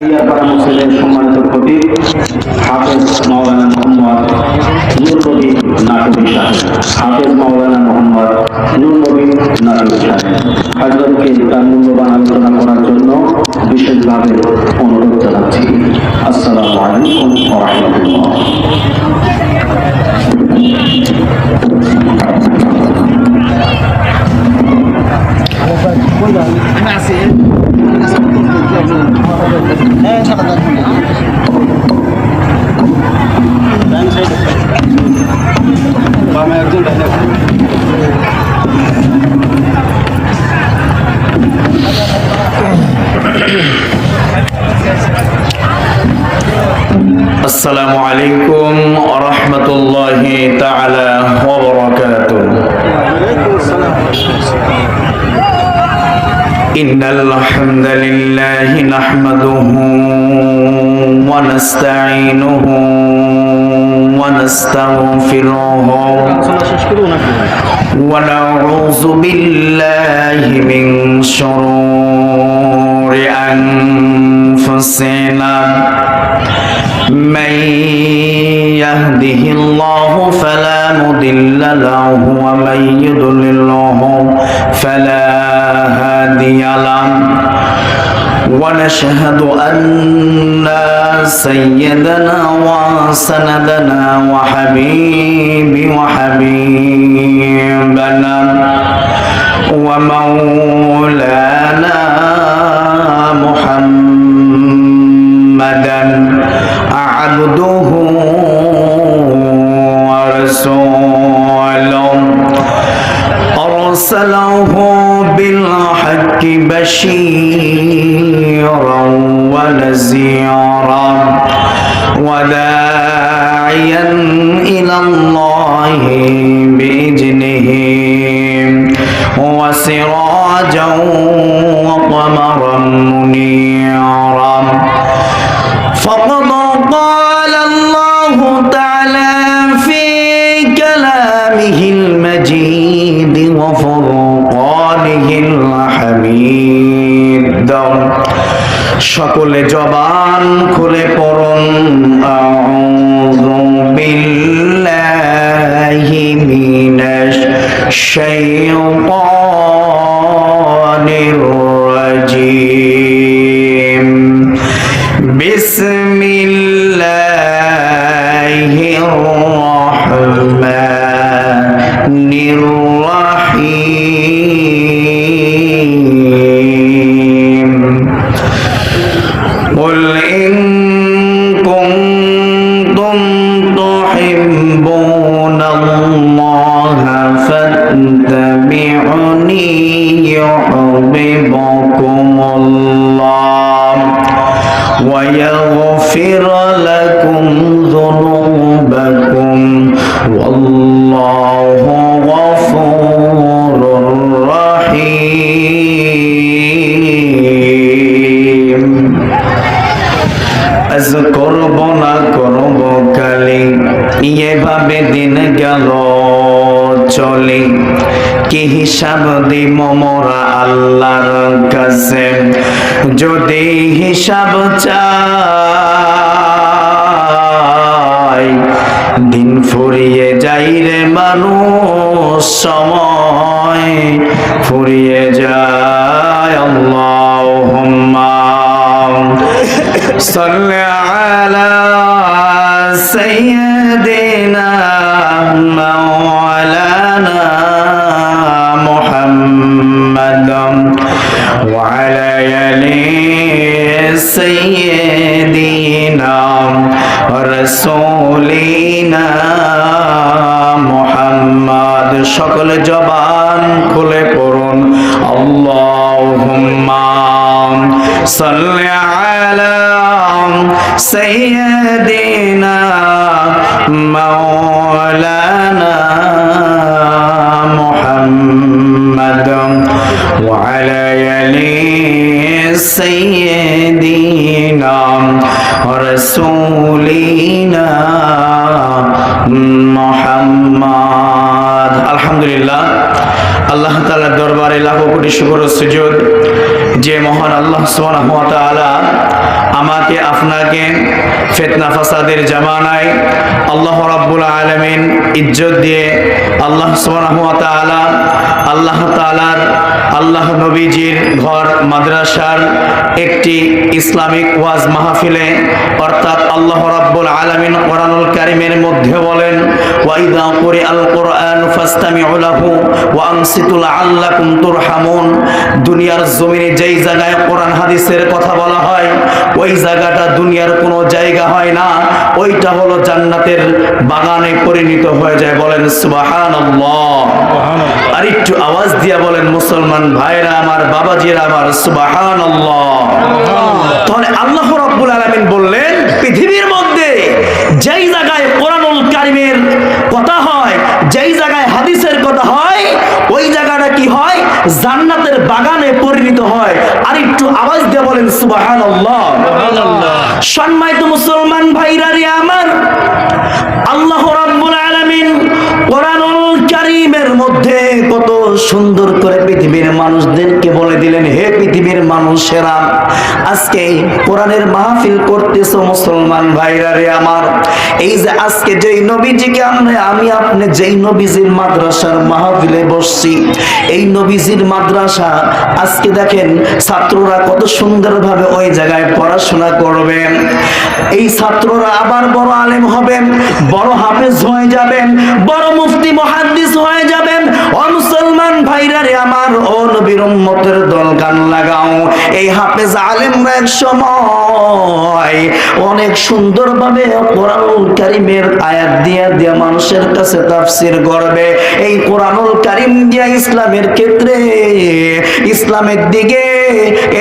ইয়ারপাড়া মসজিদের সম্মানিত খতিব হাফেজ মাওলানা মোহাম্মদ নূর নবী নাটবী সাহেব হাফেজ মাওলানা মোহাম্মদ নূর নবী নাটবী সাহেব হজরতকে তার জন্য বিশেষভাবে অনুরোধ জানাচ্ছি। আসসালামু আলাইকুম ওয়া Eh, nakagat. ونستعينه ونستغفره. ونعوذ بالله من شرور أنفسنا. من يهده الله فلا مضل له ومن يضلله فلا هادي له. ونشهد أن سيدنا وسندنا وحبيب وحبيبنا ومولانا محمدا عبده أرسله بالحق بشيرا ونذيرا وداعيا إلى الله بإذنه وسراجا وقمرا منيرا সকলে জবান খুলে পড়ন। আউযু বিল্লাহি মিনাশ শাইতানির আজ করব না করব কালি। এভাবে দিন গেল, চলে। কি হিসাব দিব মোরা আল্লাহর কাছে? যদি হিসাব চাই, দিন ফুরিয়ে যাই রে মানুষ সময়। ফুরিয়ে যায় আল্লাহুম্মা صل على سيدنا مولانا محمد وعلى آل سيدنا رسولنا محمد সকল জবান খুলে পড়ুন আল্লাহুম্মা সাল্লি আলা سيدنا مولانا محمد وعلى آل سيدنا رسولنا محمد الحمد لله আল্লাহ তাআলার দরবারে লাখো কোটি শুকর ও সুজুদ যে মহান আল্লাহ সুবহানাহু ওয়া তাআলা আমার আমাকে, আপনাকে ফেতনা ফাসাদের জামানায় আল্লাহ রাব্বুল আলামিন ইজ্জত দিয়ে আল্লাহ সুবহানাহু আল্লাহ তাআলার, আল্লাহ নবীজির ঘর, মাদ্রাসার একটি ইসলামিক ওয়াজ মাহফিলে, অর্থাৎ আল্লাহ রাব্বুল আলামিন কোরআনুল কারীমের মধ্যে বলেন দুনিয়ার জমিনে যেই জায়গায় কোরআন হাদিসের কথা বলা হয় জায়গাটা দুনিয়ার কোনো জায়গা হয় না। ওইটা হলো জান্নাতের বাগানে পরিণত হয়ে যায়। বলেন সুবহানাল্লাহ। আর একটু আওয়াজ দিয়া বলেন মুসলমান ভাইরা আমার বাবাজিরা আমার সুবহানাল্লাহ। তাহলে আল্লাহ রাব্বুল আলামিন বললেন পৃথিবীর মধ্যে যেই জায়গায় কোরআনুল কারিমের কথা হয় যেই জায়গায় হাদিসের কথা হয় ওই জায়গাটা কি হয়? জান্নাতের বাগানে পরিণত হয় আর একটু বলেন সুবহানাল্লাহ। সম্মানিত মুসলমান ভাইরা রে আমার সুন্দর করে পৃথিবীর মানুষদেরকে বলে দিলেন, হে পৃথিবীর মানুষেরা, আজকে কোরআনের মাহফিল করতেছো মুসলমান ভাইরা রে আমার। এই যে আজকে যেই নবীজিকে আমরা আমি আপনি যেই নবীজির মাদ্রাসার মাহফিলে বসছি, এই নবীজির মাদ্রাসা আজকে দেখেন ছাত্ররা কত সুন্দরভাবে ওই জায়গায় পড়াশোনা করবেন। এই ছাত্ররা আবার বড় আলেম হবেন, বড় হাফেজ হয়ে যাবেন, বড় মুফতি মহাদ্দিস হয়ে যাবেন ভাইরা রে আমার, ও নবীর উম্মতের দল গান লাগাও। এই হাফেজ আলেমরা এক সময় অনেক সুন্দরভাবে কোরআনুল কারিমের আয়াত দিয়া দিয়া মানুষের কাছে তাফসির করবে এই কোরআনুল কারিম দিয়া ইসলামের ক্ষেত্রে ইসলামের দিকে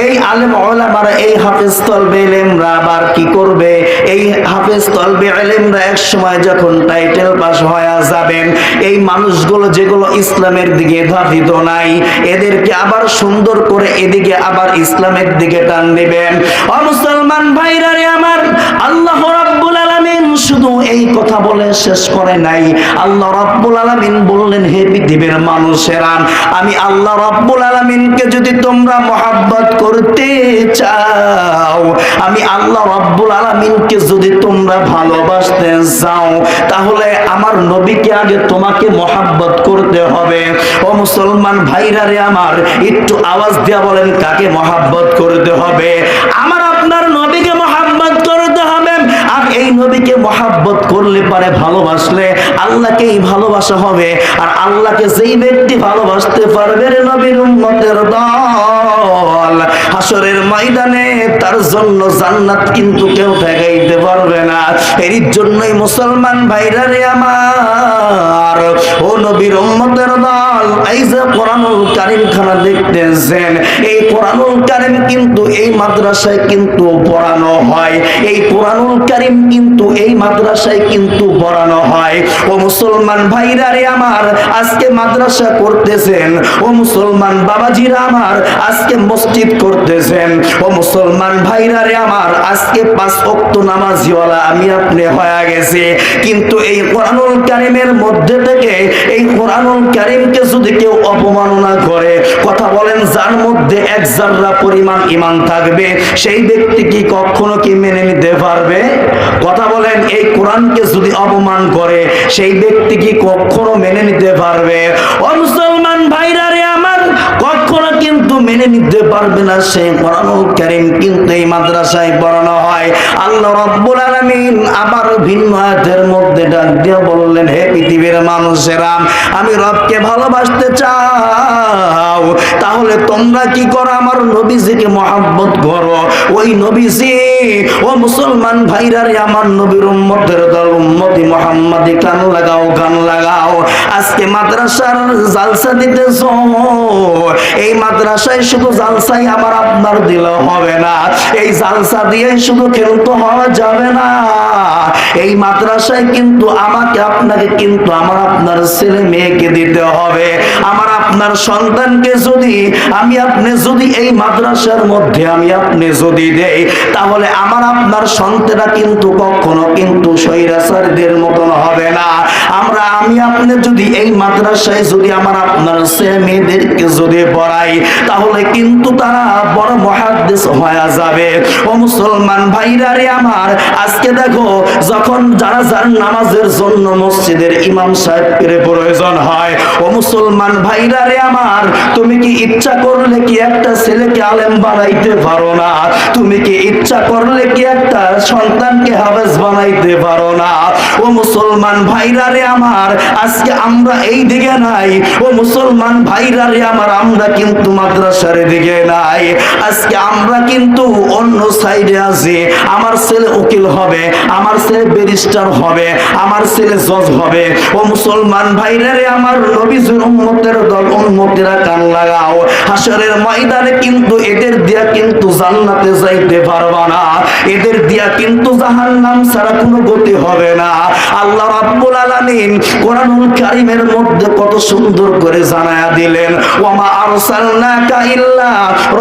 এই আলেম ওলামারা, এই হাফেজ তলবে এলেমরা আবার কি করবে? এই হাফেজ তলবে এলেমরা এক সময় যখন টাইটেল পাস হয়ে যাবেন, এই মানুষগুলো যেগুলো ইসলামের দিকে ধাবিত নাই, এদেরকে আবার সুন্দর করে এদিকে আবার ইসলামের দিকে টান দিবেন। ও মুসলমান ভাইরা রে আমার, আল্লাহ শুধু এই কথা বলে শেষ করে নাই। আল্লাহ রাব্বুল আলামিন বললেন, হে পৃথিবীর মানুষেরা, আমি আল্লাহ রাব্বুল আলামিনকে যদি তোমরা মহাব্বত করতে চাও, আমি আল্লাহ রাব্বুল আলামিনকে যদি তোমরা ভালোবাসতে চাও, তাহলে আমার নবীকে আগে তোমাকে মহাব্বত করতে হবে। ও মুসলমান ভাইরা রে আমার, একটু আওয়াজ দিয়া বলেন, কাকে মহাব্বত করতে হবে? আমার আপনার নবীকে মহাব্বত করতে হবে। আর এই নবীকে মহাব্বত করলে পারে ভালোবাসলে আল্লাহকেই ভালোবাসা হবে। আর আল্লাহকে যেই ব্যক্তি ভালোবাসতে পারবে নবীর উম্মতের দল হাসরের ময়দানে তার জন্য জান্নাত কিন্তু কেউ ঠেকাইতে পারবে না। এর জন্যই মুসলমান ভাইরা রে আমার ও নবীর উম্মতের দল। এই যে কোরআনুল খানা দেখতেছেন, এই কোরআনুল কিন্তু এই মাদ্রাসায় কিন্তু পড়ানো হয়। এই কোরআনুল কিন্তু এই মাদ্রাসায় কিন্তু পড়ানো হয়। ও মুসলমান ভাইরা রে আমার, আজকে মাদ্রাসা করতেছেন। ও মুসলমান বাবাজিরা আমার, আজকে মসজিদ করতেছেন। ও মুসলমান ভাইরা রে আমার, আজকে পাঁচ ওয়াক্ত নামাজিওয়ালা আমি আপনি হয়ে গেছে। কিন্তু এই কোরআনুল কারীমের মধ্যে থেকে এই কোরআনুল কারীমকে যদি কেউ অপমাননা করে, কথা বলেন, যার মধ্যে এক জাররা পরিমাণ ইমান থাকবে, সেই ব্যক্তি কি কখনো কি মেনে নিতে পারবে? কথা বলেন, এই কোরআনকে যদি অপমান করে, সেই ব্যক্তি কি কখনো মেনে নিতে পারবে? ও মুসলমান মেনে নিতে পারবে না সে কোরআনুল কিন্তু এই মাদ্রাসায় পড়ানো হয়। আল্লাহ রাব্বুল আলামিন আবার ভিন্ন আয়াতের মধ্যে ডাক দিয়ে বললেন, হে পৃথিবীর মানুষেরা, আমি রবকে ভালোবাসতে চাও, তাহলে তোমরা কি করো? আমার নবীজিকে মহাব্বত করো। ওই নবীজি, ও মুসলমান ভাইরা রে, আমার নবীর উম্মতের দল মুহাম্মাদি কান লাগাও, গান লাগাও। আজকে মাদ্রাসার জালসা দিতেছ। এই মাদ্রাসায় শুধু জালসাই আমার আপনার দিলে হবে না। এই জালসা দিয়ে শুধু খেলতে হওয়া যাবে না। এই মাদ্রাসায় কিন্তু আমাকে, আপনাকে কিন্তু আমার আপনার ছেলে মেয়েকে দিতে হবে। আমার আপনার সন্তানকে যদি, আমি আপনি যদি এই মাদ্রাসার মধ্যে আমি আপনি যদি দেই, তাহলে আমার আপনার সন্তানরা কিন্তু কখনো কিন্তু স্বৈরাচারীদের মতন হবে না। আমরা, আমি আপনি যদি এই মাদ্রাসায় যদি আমার আপনার ছেলে মেয়েদেরকে যদি পড়াই, তাহলে কিন্তু তারা বড় মহাদ্দেশ হয়ে যাবে। ও মুসলমান ভাইরা রে আমার, আজকে দেখো যখন যারা যার নামাজের জন্য মসজিদের ইমাম সাহেবের প্রয়োজন হয়, ও মুসলমান ভাইরা রে আমার, তুমি কি ইচ্ছা করলে কি একটা ছেলেকে আলেম বানাইতে পারো না? তুমি কি ইচ্ছা করলে কি একটা সন্তানকে হাফেজ বানাইতে পারো না? ও মুসলমান ভাইরা রে আমার, আজকে আমরা এই দিকে নাই। ও মুসলমান ভাইরা রে আমার, আমরা কিন্তু মাদ্রাসার দিকে নাই। আজকে আমরা কিন্তু অন্য সাইডে আছি। আমার ছেলে উকিল হবে, আমার ছেলে ব্যারিস্টার হবে, আমার ছেলে জজ হবে। ও মুসলমান ভাইরা রে, আমার নবীজির উম্মতের দল, উম্মতেরা কান লাগাও। হাসরের ময়দানে কিন্তু এদের দিয়া কিন্তু জান্নাতে যাইতে পারবা না। এদের দিয়া কিন্তু জাহান্নাম ছাড়া কোনো গতি হবে না। আল্লাহ রাব্বুল আলামিন কোরআনুল কারীমের মধ্যে কত সুন্দর করে জানায়া দিলেন, ওয়ামা আরসালনাকা ইল্লা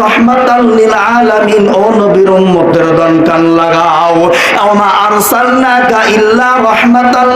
রাহমাতাল লিল আলামিন ও নবীর উম্মতের দন কান লাগাও। ওয়ামা আরসালনাকা ইল্লা রাহমাতাল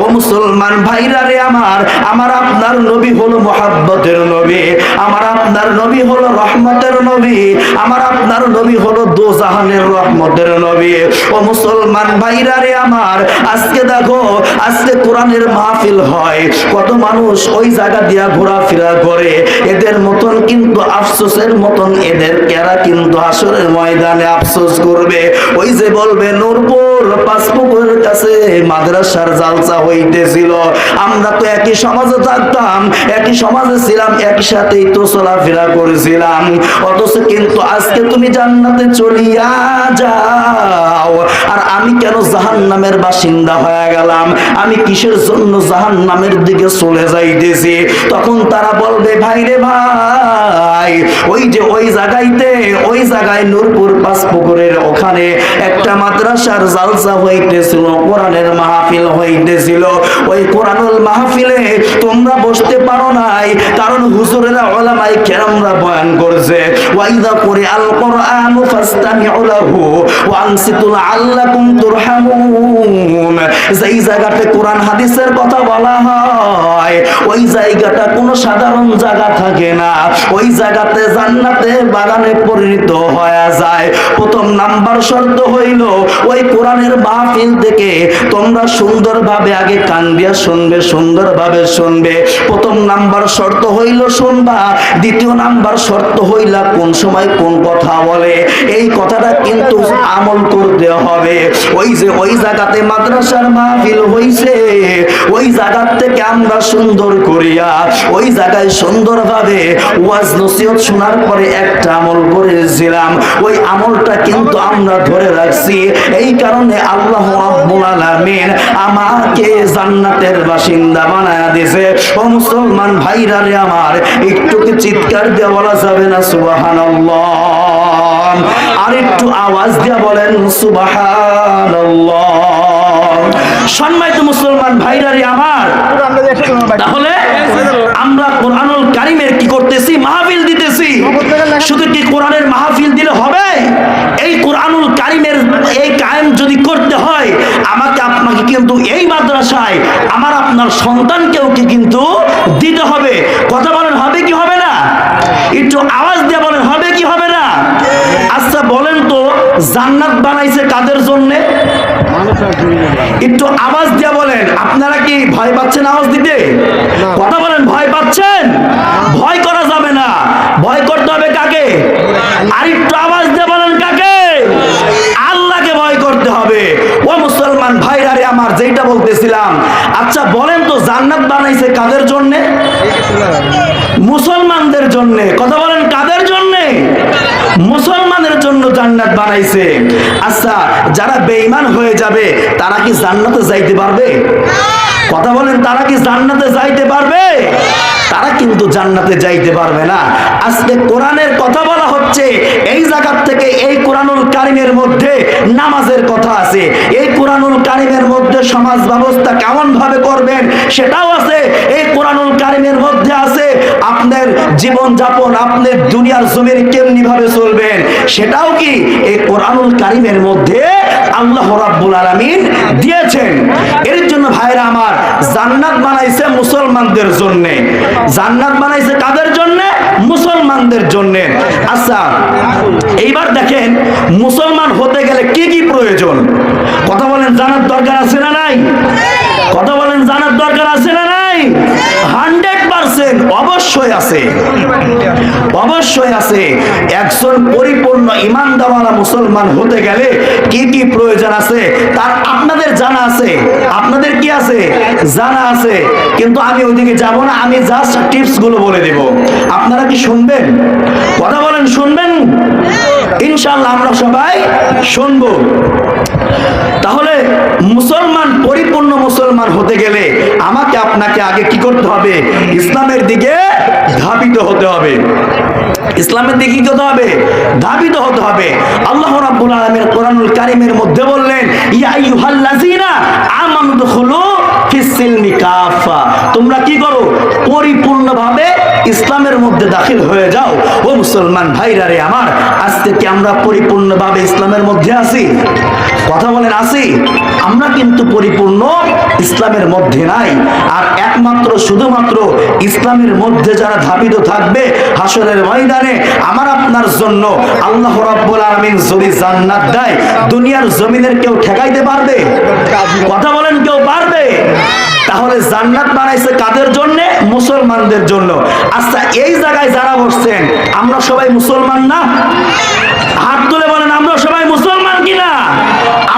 ও মুসলমান ভাইরা রে আমার আমার আপনার নবী হলো মোহাব্বতের নবী, আমার আপনার নবী হলো রহমতের নবী, আমার আপনার নবী হলো দোজাহানের রহমতের নবী। ও মুসলমান ভাইরা রে আমার, আজকে দেখো, আজকে কোরআনের মাহফিল হয়, কত মানুষ ওই জায়গা দিয়া ঘোরাফেরা করে, এদের মতন কিন্তু আফসোসের মতন এদের কেরা কিন্তু আসরের ময়দানে আফসোস করবে। ওই যে বলবে, নূরপুর পাসপুকুরের কাছে মাদ্রাসার জালসা হইতেছিল। আমরা তো একই সমাজে থাকতাম, একই সমাজে ছিলাম, একসাথেই তো চলাফেরা করেছিলাম। অথচ কিন্তু আজকে তুমি জান্নাতে চলিয়া যাও। আর আমি কেন জাহান্নামের বাসিন্দা হয়ে গেলাম? আমি কিসের জন্য জাহান্নামের দিকে চলে যাইতেছি? তখন তারা বলবে, ভাই রে ভাই, ওই যে ওই জায়গাইতে, ওই জায়গায় নূরপুর পাঁচপুকুরের ওখানে একটা মাদ্রাসার জালসা হইতেছিল, কোরআনের মাহফিল হইতেছিল। ওই কোরআনুল মাহফিলে তোমরা বসতে পারো নাই, কারণ হুজুরেরা, ওলামাই কেরামরা বয়ান করছে, ওয়াইদা করে আল কোরআন ফাস্তামিউ লাহু ওয়া আনসিতু লাআল্লাকুম তুরহামুন। যেই জায়গাতে কোরআন হাদিসের কথা বলা হয়, ওই জায়গাটা কোনো সাধারণ জায়গা থাকে না। ওই জায়গাতে জান্নাতে বাগানে পরিণত হয়ে যায়। প্রথম নাম্বার শর্ত হইল, ওই কোরআনের মাহফিল থেকে তোমরা সুন্দরভাবে আগে কান দিয়া শুনবে, সুন্দরভাবে শুনবে। প্রথম নাম্বার শর্ত হইল শুনবা, দ্বিতীয় নাম্বার শর্ত হইলা কোন সময় কোন কথা বলে। এই কথাটা কিন্তু আমল করতে হবে। ওই যে, ওই জায়গাতে মাদ্রাসার মাহফিল হইছে, ওই জায়গার থেকে আমরা সুন্দর করিয়া, ওই জায়গায় সুন্দরভাবে ওয়াজ নসিহত শোনার পরে একটা আমল করেছিলাম। ওই আমলটা কিন্তু আমরা ধরে রাখছি। এই কারণে আল্লাহ রাব্বুল আলামিন আমাকে জান্নাতের বাসিন্দা বানায়া দিছে। ও মুসলমান ভাইরা রে আমার একটু কি চিৎকার দিয়ে বলা যাবে না সুবহানাল্লাহ। আর একটু আওয়াজ দিয়ে বলেন সুবহানাল্লাহ। সম্মানিত মুসলমান ভাইরা রে আমার তাহলে আমরা কোরআনুল কারিমের কি করতেছি মাহফিল দিতেছি শুধু কি কোরআনের মাহফিল দিলে হবে এই কোরআনুল কারিমের এই কায়েম যদি করতে হয় আমাকে আপনাকে কিন্তু এই মাদ্রাসায় আমার আপনার সন্তানকেও কি কিন্তু দিতে হবে? কথা বলেন হবে কি হবে না? একটু আওয়াজ দিয়ে বলেন হবে কি হবে না? আচ্ছা বলেন তো জান্নাত বানাইছে কাদের জন্যে? একটু আওয়াজ দিয়ে বলেন আপনারা কি ভয় পাচ্ছেন আওয়াজ দিতে? কথা বলেন ভয় পাচ্ছেন? ভয় করা যাবে না। ভয় করতে হবে কাকে? আর একটু বলতেছিলাম আচ্ছা বলেন তো জান্নাত বানাইছে কাদের জন্যে? মুসলমানদের জন্য। কথা বলেন, কাদের জন্য? মুসলমানের জন্য জান্নাত বানাইছে। আচ্ছা যারা বেঈমান হয়ে যাবে, তারা কি জান্নাতে যাইতে পারবে? কথা বলেন, তারা কি জান্নাতে যাইতে পারবে? তারা কিন্তু জান্নাতে যাইতে পারবে না। আজকে কোরআনের কথা বলা হচ্ছে, এই জায়গার থেকে এই কোরআনুল কারিমের মধ্যে নামাজের কথা আছে। কোরআনুল কারিমের মধ্যে সমাজ ব্যবস্থা কেমন ভাবে করবেন সেটাও আছে। এই কোরআনুল কারিমের মধ্যে জীবন যাপন আপনার দুনিয়ার জমির কেমনি ভাবে চলবেন, সেটাও কি এই কোরআনুল কারিমের মধ্যে আল্লাহ রাব্বুল আলামিন দিয়েছেন। এর জন্য ভাইরা আমার জান্নাত বানাইছে মুসলমানদের জন্য। জান্নাত বানাইছে কাদের জন্য? মুসলমানদের জন্য। আচ্ছা এইবার দেখেন, মুসলমান হতে গেলে কি কি প্রয়োজন? কথা বলেন, জানার দরকার আছে না নাই? কথা বলেন, জানার দরকার আছে না নাই? হান্ড্রেড পার্সেন্ট অবশ্যই আছে। অবশ্যই আছে। একজন পরিপূর্ণ ইমানদারওয়ালা মুসলমান হতে গেলে কি কি প্রয়োজন আছে, তার আপনাদের জানা আছে। আপনাদের কি আছে? জানা আছে। কিন্তু আমি ওইদিকে যাব না, আমি জাস্ট টিপসগুলো বলে দেব। আপনারা কি শুনবেন? কথা বলেন, শুনবেন? ইনশাল্লাহ আমরা সবাই শুনব। তাহলে মুসলমান, পরিপূর্ণ মুসলমান হতে গেলে আমাকে, আপনাকে আগে কি করতে হবে? ইসলামের দিকে ধাবিত হতে হবে। ইসলামের দিকে হতে হবে, ধাবিত হতে হবে। আল্লাহ রাব্বুল আলামিন কোরআনুল কারীমের মধ্যে বললেন, ইয়া আইয়ুহাল্লাযিনা আমানু দুখুলু তোমরা কি করো? পরিপূর্ণভাবে ইসলামের মধ্যে দাখিল হয়ে যাও। ও মুসলমান ভাইরা রে আমার আজকে কি আমরা পরিপূর্ণভাবে ইসলামের মধ্যে কথা বলেন আমরা কিন্তু পরিপূর্ণ ইসলামের মধ্যে নাই। আর একমাত্র, শুধুমাত্র ইসলামের মধ্যে যারা ধাবিত থাকবে হাসরের ময়দানে, আমার, আপনার জন্য আল্লাহ রাব্বুল আলামিন যদি জান্নাত দেয়, দুনিয়ার জমিনের কেউ ঠেকাইতে পারবে? কথা বলেন, কেউ পারবে? তাহলে জান্নাত বানাইছে কাদের জন্য? মুসলমানদের জন্য। আচ্ছা এই জায়গায় যারা বসছেন আমরা সবাই মুসলমান না? হাত তুলে বলেন আমরা সবাই মুসলমান কিনা?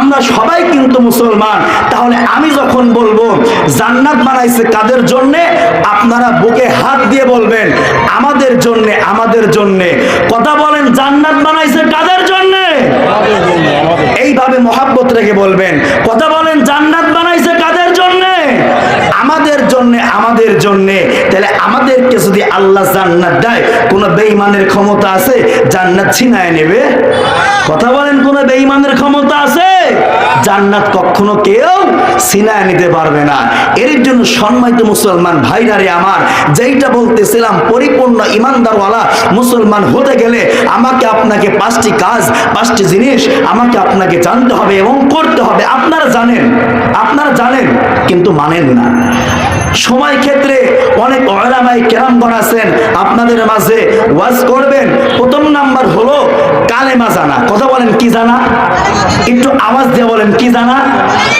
আমরা সবাই কিন্তু মুসলমান। তাহলে আমি যখন বলব জান্নাত বানাইছে কাদের জন্য? আপনারা বুকে হাত দিয়ে বলবেন আমাদের জন্য আমাদের জন্য। কথা বলেন জান্নাত বানাইছে কাদের জন্য? এইভাবে মহাব্বত রেখে বলবেন। কথা বলেন জান্নাত বানাইছে কাদের জন্য আমাদের জন্য আমাদের জন্য, তাহলে আমাদেরকে যদি আল্লাহ জান্নাত দেয়, কোন বেঈমানের ক্ষমতা আছে? জান্নাত ছিনায় নেবে। কথা বলেন, কোন বেঈমানের ক্ষমতা আছে? জান্নাত কখনো কেউ ছিনায় নিতে পারবে না। এর জন্য সম্মানিত মুসলমান ভাইরারে আমার, যেইটা বলতেছিলাম, পরিপূর্ণ ইমানদারওয়ালা মুসলমান হতে গেলে আমাকে আপনাকে পাঁচটি কাজ, পাঁচটি জিনিস আমাকে আপনাকে জানতে হবে এবং করতে হবে। আপনারা জানেন আপনারা জানেন, কিন্তু মানেন না। সময় ক্ষেত্রে অনেক ওলামাই কেরামগণ আছেন, আপনাদের মাঝে ওয়াজ করবেন। প্রথম নাম্বার হলো কালেমা জানা। কথা বলেন, কি জানা? একটু আওয়াজ দিয়ে বলেন, কি জানা?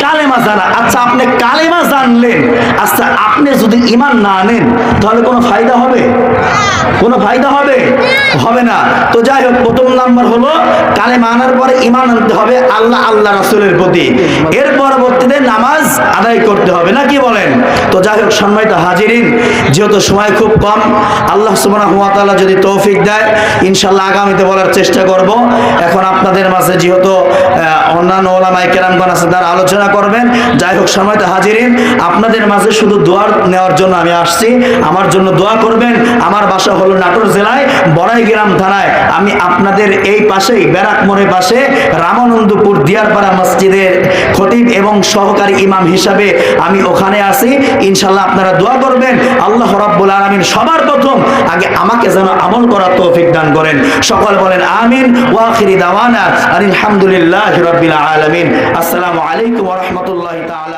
কালেমা জানা। আচ্ছা আপনি কালেমা জানলেন। আচ্ছা আপনি যদি ইমান না আনেন তাহলে কোনো ফায়দা হবে? কোনো ফায়দা হবে? হবে না। তো যাই হোক, প্রথম নাম্বার হলো কালেমা আনার পরে ইমান আনতে হবে আল্লাহ আল্লাহ রাসূলের প্রতি। এর পরবর্তীতে নামাজ আদায় করতে হবে। না কি বলেন? তো যাই হোক সম্মানিত হাজিরিন, যেহেতু সময় খুব কম, আল্লাহ সুবহানাহু ওয়া তাআলা যদি তৌফিক দেয়, ইনশাআল্লাহ আগামীতে বলার চেষ্টা করব। এখন আপনাদের মাঝে যেহেতু অন্যান্য ওলামায়ে কেরামগণ আছে, তারা আলোচনা করবেন। যাই হোক সময়ত হাজিরিন, আপনাদের মাঝে শুধু দোয়ার নেওয়ার জন্য আমি আসছি। আমার জন্য দোয়া করবেন। আমার বাসা হলো নাটোর জেলায়, বড়াইগ্রাম থানায়। আমি আপনাদের এই পাশেই, ব্যারাক মোড়ের পাশে, রামানন্দপুর দিয়ারপাড়া মসজিদের খতিব এবং সহকারী ইমাম হিসাবে আমি ওখানে আছি। ইনশাল্লাহ আপনারা দোয়া করবেন। আল্লাহ রাব্বুল আলামিন সবার প্রথম আগে আমাকে যেন আমল করার তৌফিক দান করেন। সকল বলেন আমিন। ওয়া আখিরি দাওয়ানা আলহামদুলিল্লাহি রাব্বিল আলামিন। আসসালামু আলাইকুম ওয়া রাহমাতুল্লাহি তাআলা